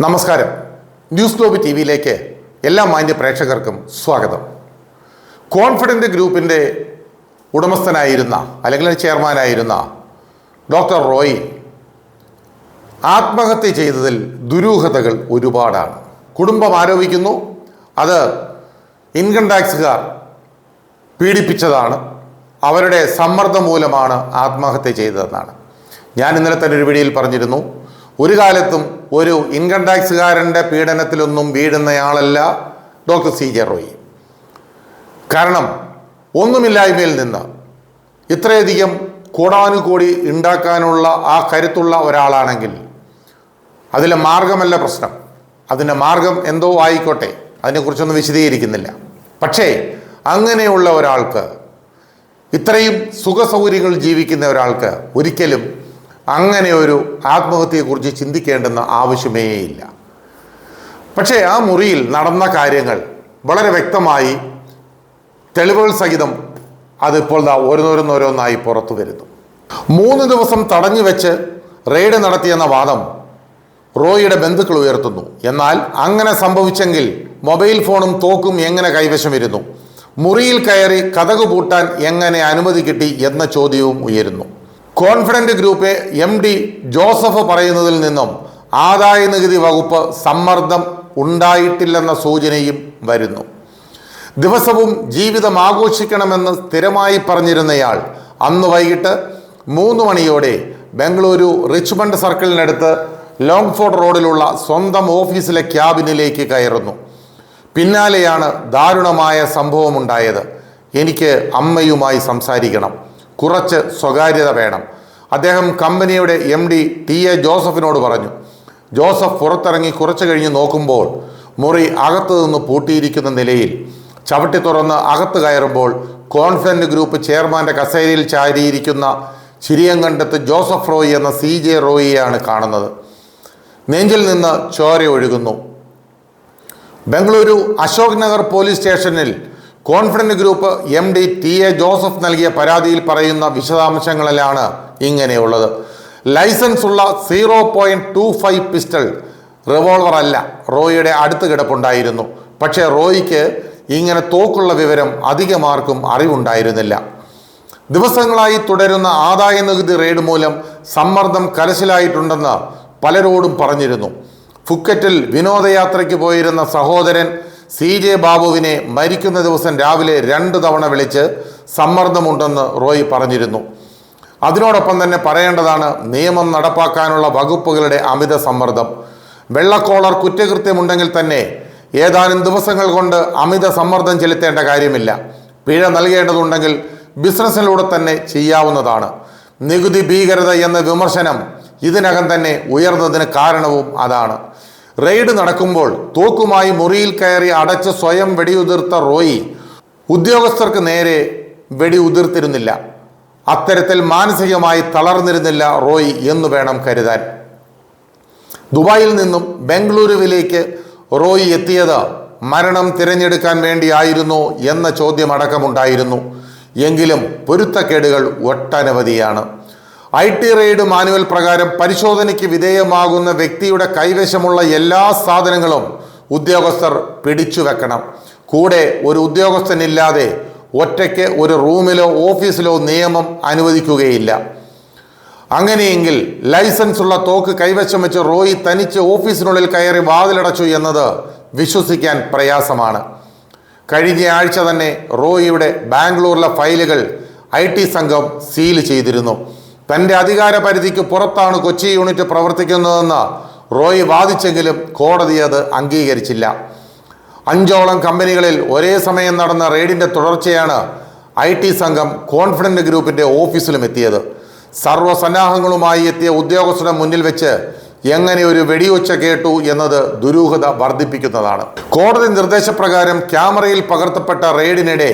നമസ്കാരം. News globe T വിയിലേക്ക് എല്ലാ മാന്യ പ്രേക്ഷകർക്കും സ്വാഗതം. കോൺഫിഡന്റ് ഗ്രൂപ്പിന്റെ ഉടമസ്ഥനായിരുന്ന അല്ലെങ്കിൽ ചെയർമാനായിരുന്ന ഡോക്ടർ റോയ് ആത്മഹത്യ ചെയ്തതിൽ ദുരൂഹതകൾ ഒരുപാടാണ്. കുടുംബം ആരോപിക്കുന്നു അത് ഇൻകം ടാക്സുകാർ പീഡിപ്പിച്ചതാണ് അവരുടെ സമ്മർദ്ദം മൂലമാണ് ആത്മഹത്യ ചെയ്തതെന്നാണ്. ഞാൻ ഇന്നലെ തന്നെ ഒരു വീഡിയോയിൽ പറഞ്ഞിരുന്നു ഒരു കാലത്തും ഒരു ഇൻകം ടാക്സുകാരന്റെ പീഡനത്തിലൊന്നും വീഴുന്നയാളല്ല ഡോക്ടർ സി ജെ റോയി. കാരണം ഒന്നുമില്ലായ്മയിൽ നിന്ന് ഇത്രയധികം കൂടാനുകൂടി ഉണ്ടാക്കാനുള്ള ആ കരുത്തുള്ള ഒരാളാണെങ്കിൽ അതിലെ മാർഗമല്ല പ്രശ്നം. അതിന്റെ മാർഗം എന്തോ ആയിക്കോട്ടെ അതിനെക്കുറിച്ചൊന്നും വിശദീകരിക്കുന്നില്ല. പക്ഷേ അങ്ങനെയുള്ള ഒരാൾക്ക് ഇത്രയും സുഖസൗകര്യങ്ങൾ ജീവിക്കുന്ന ഒരാൾക്ക് ഒരിക്കലും അങ്ങനെ ഒരു ആത്മഹത്യയെക്കുറിച്ച് ചിന്തിക്കേണ്ടെന്ന ആവശ്യമേ ഇല്ല. പക്ഷേ ആ മുറിയിൽ നടന്ന കാര്യങ്ങൾ വളരെ വ്യക്തമായി തെളിവുകൾ സഹിതം അതിപ്പോൾ ഓരോന്നോരോന്നോരോന്നായി പുറത്തു വരുന്നു. മൂന്ന് ദിവസം തടഞ്ഞു വെച്ച് റെയ്ഡ് നടത്തിയെന്ന വാദം റോയിയുടെ ബന്ധുക്കൾ ഉയർത്തുന്നു. എന്നാൽ അങ്ങനെ സംഭവിച്ചെങ്കിൽ മൊബൈൽ ഫോണും തോക്കും എങ്ങനെ കൈവശം ഇരുന്നു മുറിയിൽ കയറി കഥകു പൂട്ടാൻ എങ്ങനെ അനുമതി കിട്ടി എന്ന ചോദ്യവും ഉയരുന്നു. Confident Group M D Joseph പറയുന്നതിൽ നിന്നും ആദായ നികുതി വകുപ്പ് സമ്മർദ്ദം ഉണ്ടായിട്ടില്ലെന്ന സൂചനയും വരുന്നു. ദിവസവും ജീവിതം ആഘോഷിക്കണമെന്ന് സ്ഥിരമായി പറഞ്ഞിരുന്നയാൾ അന്ന് വൈകിട്ട് മൂന്ന് മണിയോടെ ബംഗളൂരു റിച്ച്മണ്ട് സർക്കിളിനടുത്ത് ലോങ്ഫോർഡ് റോഡിലുള്ള സ്വന്തം ഓഫീസിലെ ക്യാബിനിലേക്ക് കയറുന്നു. പിന്നാലെയാണ് ദാരുണമായ സംഭവമുണ്ടായത്. എനിക്ക് അമ്മയുമായി സംസാരിക്കണം. കുറച്ച് സ്വകാര്യത വേണം. അദ്ദേഹം കമ്പനിയുടെ എം ഡി ടി എ ജോസഫിനോട് പറഞ്ഞു. ജോസഫ് പുറത്തിറങ്ങി കുറച്ചു കഴിഞ്ഞ് നോക്കുമ്പോൾ മുറി അകത്തു നിന്ന് പൂട്ടിയിരിക്കുന്ന നിലയിൽ ചവിട്ടി തുറന്ന് അകത്ത് കയറുമ്പോൾ കോൺഫിഡന്റ് ഗ്രൂപ്പ് ചെയർമാന്റെ കസേരയിൽ ചാരിയിരിക്കുന്ന ചിരിയങ്കണ്ടത്ത് ജോസഫ് റോയി എന്ന സി ജെ റോയിയെയാണ് കാണുന്നത്. നെഞ്ചിൽ നിന്ന് ചോര ഒഴുകുന്നു. ബംഗളൂരു അശോക് നഗർ പോലീസ് സ്റ്റേഷനിൽ Confident Group M D T A Joseph നൽകിയ പരാതിയിൽ പറയുന്ന വിശദാംശങ്ങളിലാണ് ഇങ്ങനെയുള്ളത്. ലൈസൻസ് ഉള്ള zero point two five pistol revolver അല്ല. റോയിയുടെ അടുത്ത് കിടപ്പുണ്ടായിരുന്നു. പക്ഷേ റോയിക്ക് ഇങ്ങനെ തോക്കുള്ള വിവരം അധികമാർക്കും അറിവുണ്ടായിരുന്നില്ല. ദിവസങ്ങളായി തുടരുന്ന ആദായ നികുതി റെയ്ഡ് മൂലം സമ്മർദ്ദം കലശലായിട്ടുണ്ടെന്ന് പലരോടും പറഞ്ഞിരുന്നു. ഫുക്കറ്റിൽ വിനോദയാത്രയ്ക്ക് പോയിരുന്ന സഹോദരൻ സി ജെ ബാബുവിനെ മരിക്കുന്ന ദിവസം രാവിലെ രണ്ട് തവണ വിളിച്ച് സമ്മർദ്ദമുണ്ടെന്ന് റോയ് പറഞ്ഞിരുന്നു. അതിനോടൊപ്പം തന്നെ പറയേണ്ടതാണ് നിയമം നടപ്പാക്കാനുള്ള വകുപ്പുകളുടെ അമിത സമ്മർദ്ദം. വെള്ളക്കോളർ കുറ്റകൃത്യമുണ്ടെങ്കിൽ തന്നെ ഏതാനും ദിവസങ്ങൾ കൊണ്ട് അമിത സമ്മർദ്ദം ചെലുത്തേണ്ട കാര്യമില്ല. പിഴ നൽകേണ്ടതുണ്ടെങ്കിൽ ബിസിനസ്സിലൂടെ തന്നെ ചെയ്യാവുന്നതാണ്. നികുതി ഭീകരത എന്ന വിമർശനം ഇതിനകം തന്നെ ഉയർന്നതിന് കാരണവും അതാണ്. റെയ്ഡ് നടക്കുമ്പോൾ തോക്കുമായി മുറിയിൽ കയറി അടച്ച് സ്വയം വെടിയുതിർത്ത റോയി ഉദ്യോഗസ്ഥർക്ക് നേരെ വെടി ഉതിർത്തിരുന്നില്ല അത്തരത്തിൽ മാനസികമായി തളർന്നിരുന്നില്ല റോയ് എന്ന് വേണം കരുതാൻ. ദുബായിൽ നിന്നും ബംഗളൂരുവിലേക്ക് റോയ് എത്തിയത് മരണം തിരഞ്ഞെടുക്കാൻ വേണ്ടിയായിരുന്നു എന്ന ചോദ്യമടക്കമുണ്ടായിരുന്നു. എങ്കിലും പൊരുത്തക്കേടുകൾ ഒട്ടനവധിയാണ്. ഐ ടി റെയ്ഡ് മാനുവൽ പ്രകാരം പരിശോധനയ്ക്ക് വിധേയമാകുന്ന വ്യക്തിയുടെ കൈവശമുള്ള എല്ലാ സാധനങ്ങളും ഉദ്യോഗസ്ഥർ പിടിച്ചു വെക്കണം കൂടെ ഒരു ഉദ്യോഗസ്ഥനില്ലാതെ ഒറ്റയ്ക്ക് ഒരു റൂമിലോ ഓഫീസിലോ നിയമം അനുവദിക്കുകയില്ല. അങ്ങനെയെങ്കിൽ ലൈസൻസ് ഉള്ള തോക്ക് കൈവശം വെച്ച് റോയി തനിച്ച് ഓഫീസിനുള്ളിൽ കയറി വാതിലടച്ചു എന്നത് വിശ്വസിക്കാൻ പ്രയാസമാണ്. കഴിഞ്ഞ ആഴ്ച തന്നെ റോയിയുടെ ബാംഗ്ലൂരിലെ ഫയലുകൾ ഐ ടി സംഘം സീൽ ചെയ്തിരുന്നു. തന്റെ അധികാര പരിധിക്ക് പുറത്താണ് കൊച്ചി യൂണിറ്റ് പ്രവർത്തിക്കുന്നതെന്ന് റോയ് വാദിച്ചെങ്കിലും കോടതി അത് അംഗീകരിച്ചില്ല. അഞ്ചോളം കമ്പനികളിൽ ഒരേ സമയം നടന്ന റെയ്ഡിന്റെ തുടർച്ചയാണ് ഐ ടി സംഘം കോൺഫിഡന്റ് ഗ്രൂപ്പിന്റെ ഓഫീസിലും എത്തിയത്. സർവസന്നാഹങ്ങളുമായി എത്തിയ ഉദ്യോഗസ്ഥരുടെ മുന്നിൽ വെച്ച് എങ്ങനെ ഒരു വെടിയൊച്ച കേട്ടു എന്നത് ദുരൂഹത വർദ്ധിപ്പിക്കുന്നതാണ്. കോടതി നിർദ്ദേശപ്രകാരം ക്യാമറയിൽ പകർത്തപ്പെട്ട റെയ്ഡിനിടെ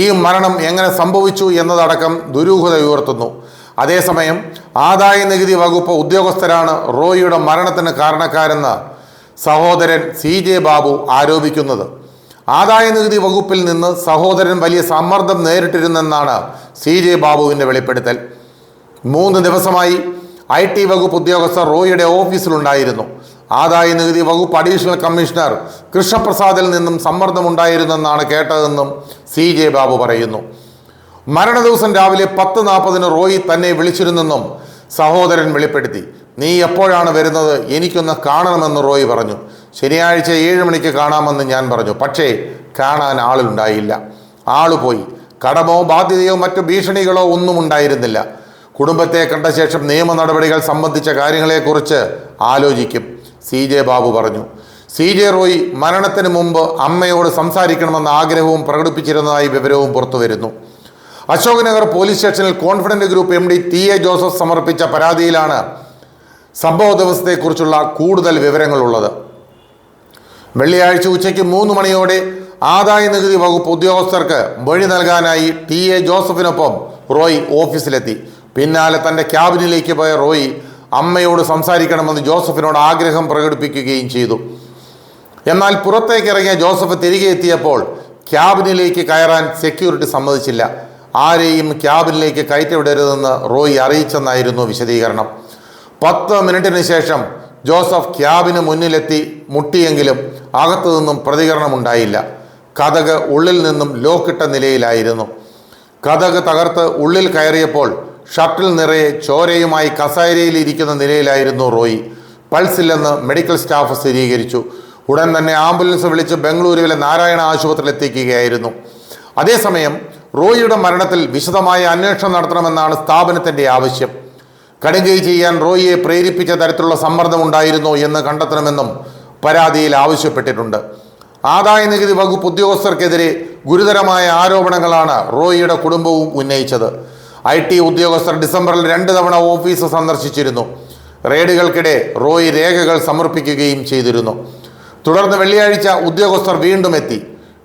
ഈ മരണം എങ്ങനെ സംഭവിച്ചു എന്നതടക്കം ദുരൂഹത ഉയർത്തുന്നു. അതേസമയം ആദായ നികുതി വകുപ്പ് ഉദ്യോഗസ്ഥരാണ് റോയിയുടെ മരണത്തിന് കാരണക്കാരെന്ന് സഹോദരൻ സി ജെ ബാബു ആരോപിക്കുന്നത്. ആദായ നികുതി വകുപ്പിൽ നിന്ന് സഹോദരൻ വലിയ സമ്മർദ്ദം നേരിട്ടിരുന്നെന്നാണ് സി ജെ ബാബുവിന്റെ വെളിപ്പെടുത്തൽ. മൂന്ന് ദിവസമായി ഐ ടി വകുപ്പ് ഉദ്യോഗസ്ഥർ റോയിയുടെ ഓഫീസിലുണ്ടായിരുന്നു. ആദായ നികുതി വകുപ്പ് അഡീഷണൽ കമ്മീഷണർ കൃഷ്ണപ്രസാദിൽ നിന്നും സമ്മർദ്ദമുണ്ടായിരുന്നെന്നാണ് കേട്ടതെന്നും സി ജെ ബാബു പറയുന്നു. മരണ ദിവസം രാവിലെ പത്ത് നാൽപ്പതിന് റോയി തന്നെ വിളിച്ചിരുന്നെന്നും സഹോദരൻ വെളിപ്പെടുത്തി. നീ എപ്പോഴാണ് വരുന്നത്? എനിക്കൊന്ന് കാണണമെന്ന് റോയി പറഞ്ഞു. ശനിയാഴ്ച ഏഴ് മണിക്ക് കാണാമെന്ന് ഞാൻ പറഞ്ഞു. പക്ഷേ കാണാൻ ആളുണ്ടായില്ല. ആൾ പോയി. കടമോ ബാധ്യതയോ മറ്റു ഭീഷണികളോ ഒന്നും ഉണ്ടായിരുന്നില്ല. കുടുംബത്തെ കണ്ട ശേഷം നിയമ നടപടികൾ സംബന്ധിച്ച കാര്യങ്ങളെക്കുറിച്ച് ആലോചിക്കും സി ജെ ബാബു പറഞ്ഞു. സി ജെ റോയി മരണത്തിന് മുമ്പ് അമ്മയോട് സംസാരിക്കണമെന്ന ആഗ്രഹവും പ്രകടിപ്പിച്ചിരുന്നതായി വിവരവും പുറത്തുവരുന്നു. അശോകനഗർ പോലീസ് സ്റ്റേഷനിൽ Confident Group M D T A Joseph സമർപ്പിച്ച പരാതിയിലാണ് സംഭവ ദിവസത്തെക്കുറിച്ചുള്ള കൂടുതൽ വിവരങ്ങളുള്ളത്. വെള്ളിയാഴ്ച ഉച്ചയ്ക്ക് മൂന്ന് മണിയോടെ ആദായ നികുതി വകുപ്പ് ഉദ്യോഗസ്ഥർക്ക് മൊഴി നൽകാനായി ടി എ ജോസഫിനൊപ്പം റോയ് ഓഫീസിലെത്തി. പിന്നാലെ തന്റെ ക്യാബിനിലേക്ക് പോയ റോയ് അമ്മയോട് സംസാരിക്കണമെന്ന് ജോസഫിനോട് ആഗ്രഹം പ്രകടിപ്പിക്കുകയും ചെയ്തു. എന്നാൽ പുറത്തേക്കിറങ്ങിയ ജോസഫ് തിരികെ എത്തിയപ്പോൾ ക്യാബിനിലേക്ക് കയറാൻ സെക്യൂരിറ്റി സമ്മതിച്ചില്ല. ആരെയും ക്യാബിനിലേക്ക് കയറ്റിവിടരുതെന്ന് റോയി അറിയിച്ചെന്നായിരുന്നു വിശദീകരണം. പത്ത് മിനിറ്റിന് ശേഷം ജോസഫ് ക്യാബിന് മുന്നിലെത്തി മുട്ടിയെങ്കിലും അകത്തു നിന്നും പ്രതികരണമുണ്ടായില്ല. കഥക് ഉള്ളിൽ നിന്നും ലോക്കിട്ട നിലയിലായിരുന്നു. കഥക് തകർത്ത് ഉള്ളിൽ കയറിയപ്പോൾ ഷട്ടിൽ നിറയെ ചോരയുമായി കസേരയിൽ ഇരിക്കുന്ന നിലയിലായിരുന്നു റോയി. പൾസില്ലെന്ന് മെഡിക്കൽ സ്റ്റാഫ് സ്ഥിരീകരിച്ചു. ഉടൻ തന്നെ ആംബുലൻസ് വിളിച്ച് ബംഗളൂരുവിലെ നാരായണ ആശുപത്രിയിൽ എത്തിക്കുകയായിരുന്നു. അതേസമയം റോയിയുടെ മരണത്തിൽ വിശദമായ അന്വേഷണം നടത്തണമെന്നാണ് സ്ഥാപനത്തിന്റെ ആവശ്യം. കടുകൈ ചെയ്യാൻ റോയിയെ പ്രേരിപ്പിച്ച തരത്തിലുള്ള സമ്മർദ്ദം ഉണ്ടായിരുന്നോ എന്ന് കണ്ടെത്തണമെന്നും പരാതിയിൽ ആവശ്യപ്പെട്ടിട്ടുണ്ട്. ആദായ നികുതി വകുപ്പ് ഉദ്യോഗസ്ഥർക്കെതിരെ ഗുരുതരമായ ആരോപണങ്ങളാണ് റോയിയുടെ കുടുംബവും ഉന്നയിച്ചത്. ഐ ടി ഉദ്യോഗസ്ഥർ ഡിസംബറിൽ രണ്ട് തവണ ഓഫീസ് സന്ദർശിച്ചിരുന്നു. റെയ്ഡുകൾക്കിടെ റോയി രേഖകൾ സമർപ്പിക്കുകയും ചെയ്തിരുന്നു. തുടർന്ന് വെള്ളിയാഴ്ച ഉദ്യോഗസ്ഥർ വീണ്ടും എത്തി.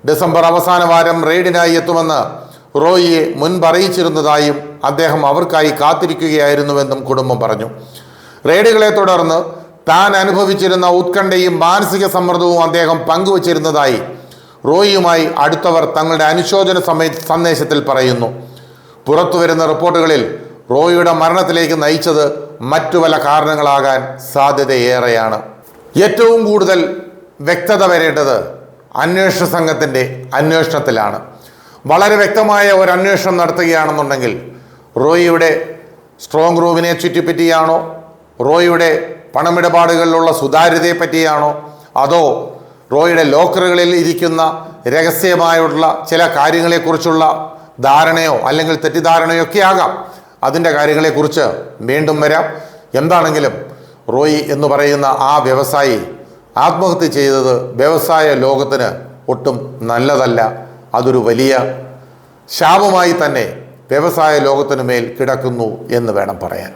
ഡിസംബർ അവസാന വാരം റെയ്ഡിനായി എത്തുമെന്ന് റോയിയെ മുൻപറിയിച്ചിരുന്നതായും അദ്ദേഹം അവർക്കായി കാത്തിരിക്കുകയായിരുന്നുവെന്നും കുടുംബം പറഞ്ഞു. റെയ്ഡുകളെ തുടർന്ന് താൻ അനുഭവിച്ചിരുന്ന ഉത്കണ്ഠയും മാനസിക സമ്മർദ്ദവും അദ്ദേഹം പങ്കുവച്ചിരുന്നതായി റോയിയുമായി അടുത്തവർ തങ്ങളുടെ അനുശോചന സമയ സന്ദേശത്തിൽ പറയുന്നു. പുറത്തുവരുന്ന റിപ്പോർട്ടുകളിൽ റോയിയുടെ മരണത്തിലേക്ക് നയിച്ചത് മറ്റു പല കാരണങ്ങളാകാൻ സാധ്യതയേറെയാണ്. ഏറ്റവും കൂടുതൽ വ്യക്തത വരേണ്ടത് അന്വേഷണ സംഘത്തിന്റെ അന്വേഷണത്തിലാണ്. വളരെ വ്യക്തമായ ഒരു അന്വേഷണം നടത്തുകയാണെന്നുണ്ടെങ്കിൽ റോയിയുടെ സ്ട്രോങ് റൂമിനെ ചുറ്റിപ്പറ്റിയാണോ? റോയിയുടെ പണമിടപാടുകളിലുള്ള സുതാര്യതയെ പറ്റിയാണോ? അതോ റോയിയുടെ ലോക്കറുകളിൽ ഇരിക്കുന്ന രഹസ്യമായുള്ള ചില കാര്യങ്ങളെക്കുറിച്ചുള്ള ധാരണയോ അല്ലെങ്കിൽ തെറ്റിദ്ധാരണയോ ഒക്കെ ആകാം. അതിന്റെ കാര്യങ്ങളെക്കുറിച്ച് വീണ്ടും വരാം. എന്താണെങ്കിലും റോയി എന്ന് പറയുന്ന ആ വ്യവസായി ആത്മഹത്യ ചെയ്തത് വ്യവസായ ലോകത്തിന് ഒട്ടും നല്ലതല്ല. അതൊരു വലിയ ശാപമായി തന്നെ വ്യവസായ ലോകത്തിനു മേൽ കിടക്കുന്നു എന്ന് വേണം പറയാൻ.